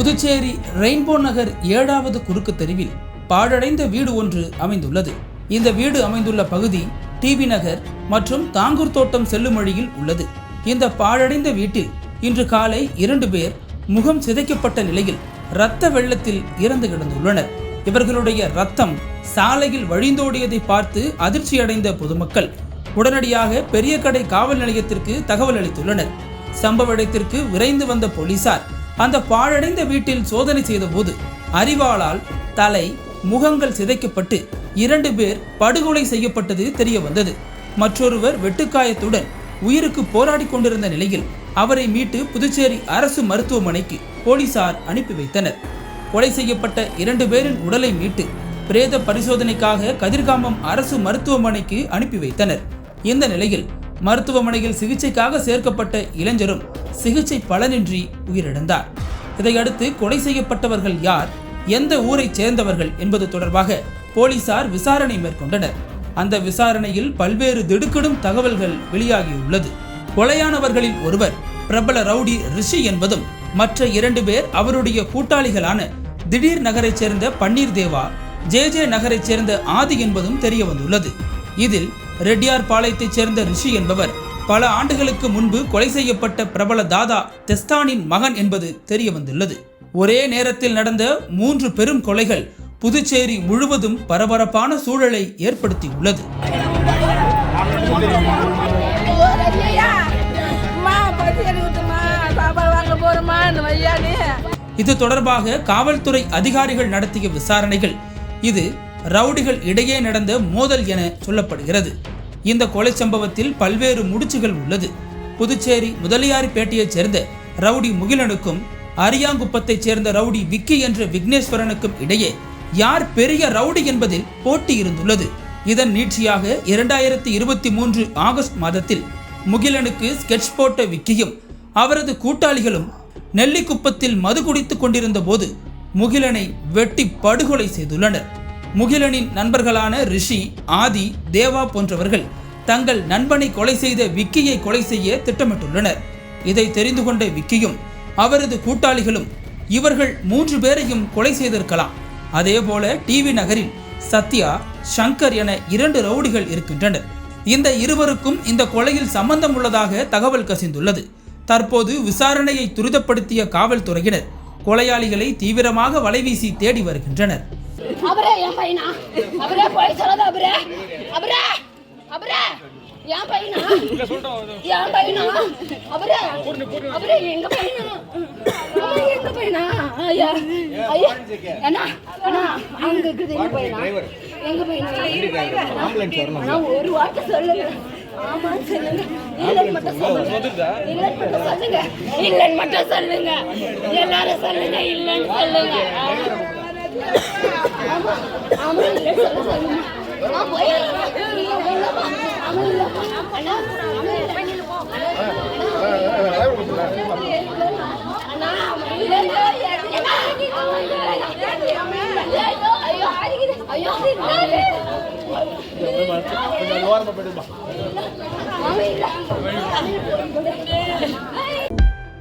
Puducherry rainbow நகர் ஏழாவது குறுக்கு தெருவில் பாழடைந்த வீடு ஒன்று அமைந்துள்ளது. இந்த வீடு அமைந்துள்ள பகுதி டிவி நகர் மற்றும் தாங்கூர் தோட்டம் செல்லும் வழியில் உள்ளது. இந்த பாழடைந்த வீட்டில் இன்று காலை இரண்டு பேர் முகம் சிதைக்கப்பட்ட நிலையில் இரத்த வெள்ளத்தில் இறந்து கிடந்துள்ளனர். இவர்களுடைய ரத்தம் சாலையில் வழிந்தோடியதை பார்த்து அதிர்ச்சியடைந்த பொதுமக்கள் உடனடியாக பெரிய கடை காவல் நிலையத்திற்கு தகவல் அளித்துள்ளனர். சம்பவ இடத்திற்கு விரைந்து வந்த போலீசார் அந்த பாழடைந்த வீட்டில் சோதனை செய்தபோது அறிவாளால் தலை முகங்கள் சிதைக்கப்பட்டு இரண்டு பேர் படுகொலை செய்யப்பட்டது தெரிய வந்தது மற்றொருவர் வெட்டுக்காயத்துடன் உயிருக்கு போராடி கொண்டிருந்த நிலையில் அவரை மீட்டு புதுச்சேரி அரசு மருத்துவமனைக்கு போலீசார் அனுப்பி வைத்தனர். கொலை செய்யப்பட்ட இரண்டு பேரின் உடலை மீட்டு பிரேத பரிசோதனைக்காக கதிர்காமம் அரசு மருத்துவமனைக்கு அனுப்பி வைத்தனர். இந்த நிலையில் மருத்துவமனையில் சிகிச்சைக்காக சேர்க்கப்பட்ட இளைஞரும் சிகிச்சை பலனின்றி உயிரிழந்தார். இதையடுத்து கொலை செய்யப்பட்டவர்கள் யார் எந்த ஊரைச் சேர்ந்தவர்கள் என்பது தொடர்பாக போலீசார் விசாரணை மேற்கொண்டனர். அந்த விசாரணையில் பல்வேறு திடுக்கிடும் தகவல்கள் வெளியாகியுள்ளது. கொலையானவர்களில் ஒருவர் பிரபல ரவுடி ரிஷி என்பதும் மற்ற இரண்டு பேர் அவருடைய கூட்டாளிகளான திடீர் நகரைச் சேர்ந்த பன்னீர் தேவா ஜே ஜே நகரைச் சேர்ந்த ஆதி என்பதும் தெரிய வந்துள்ளது இதில் ரெட்டியார் பாளையத்தைச் சேர்ந்த ரிஷி என்பவர். பல ஆண்டுகளுக்கு முன்பு கொலை செய்யப்பட்ட பிரபல தாதா தெஸ்தானின் மகன் என்பது தெரிய வந்துள்ளது ஒரே நேரத்தில் நடந்த மூன்று பெரும் கொலைகள் புதுச்சேரி முழுவதும் பரபரப்பான சூழலை ஏற்படுத்தியுள்ளது. இது தொடர்பாக காவல்துறை அதிகாரிகள் நடத்திய விசாரணைகள். இது ரவுடிகள் இடையே நடந்த மோதல் என சொல்லப்படுகிறது. இந்த கொலை சம்பவத்தில் பல்வேறு முடிச்சுகள் உள்ளது. புதுச்சேரி முதலியாரிப்பேட்டையைச் சேர்ந்த ரவுடி முகிலனுக்கும் அரியாங்குப்பத்தைச் சேர்ந்த ரவுடி விக்கி என்ற விக்னேஸ்வரனுக்கும் இடையே யார் பெரிய ரவுடி என்பதில் போட்டி இருந்துள்ளது. இதன் நீட்சியாக இரண்டாயிரத்தி இருபத்தி மூன்று ஆகஸ்ட் மாதத்தில் முகிலனுக்கு ஸ்கெட்ச் போட்ட விக்கியும் அவரது கூட்டாளிகளும் நெல்லிக்குப்பத்தில் மது குடித்துக் கொண்டிருந்த போது முகிலனை வெட்டி படுகொலை செய்துள்ளனர். முகிலனின் நண்பர்களான ரிஷி ஆதி தேவா போன்றவர்கள் தங்கள் நண்பனை கொலை செய்த விக்கியை கொலை செய்ய திட்டமிட்டுள்ளனர். இதை தெரிந்து கொண்ட விக்கியும் அவரது கூட்டாளிகளும் இவர்கள் மூன்று பேரையும் கொலை செய்திருக்கலாம். அதேபோல டிவி நகரில் சத்யா சங்கர் என இரண்டு ரவுடிகள் இருக்கின்றனர். இந்த இருவருக்கும் இந்த கொலையில் சம்பந்தம் உள்ளதாக தகவல் கசிந்துள்ளது. தற்போது விசாரணையை துரிதப்படுத்திய காவல்துறையினர் கொலையாளிகளை தீவிரமாக வலைவீசி தேடி வருகின்றனர். அவரே என் பையனா? அவரே போய் சொல்லாத அவரே. அவரே அவரே. என் பையனா? என் பையனா? அவரே. அவரே எங்க பையனா? எங்க பையனா? ஐயா ஐயா. அண்ணா அண்ணா அங்க இருக்குது எங்க பையனா? எங்க பையனா? அண்ணா ஒரு வார்த்தை சொல்லுங்க ஆமா சொல்லுங்க. இல்லைன்னு மட்டும் சொல்லுங்க. இல்லைன்னு மட்டும் சொல்லுங்க. இல்லைன்னு மட்டும் சொல்லுங்க. எல்லாரும் சொல்லுங்க இல்லைன்னு சொல்லுங்க. ஆமா ஆமா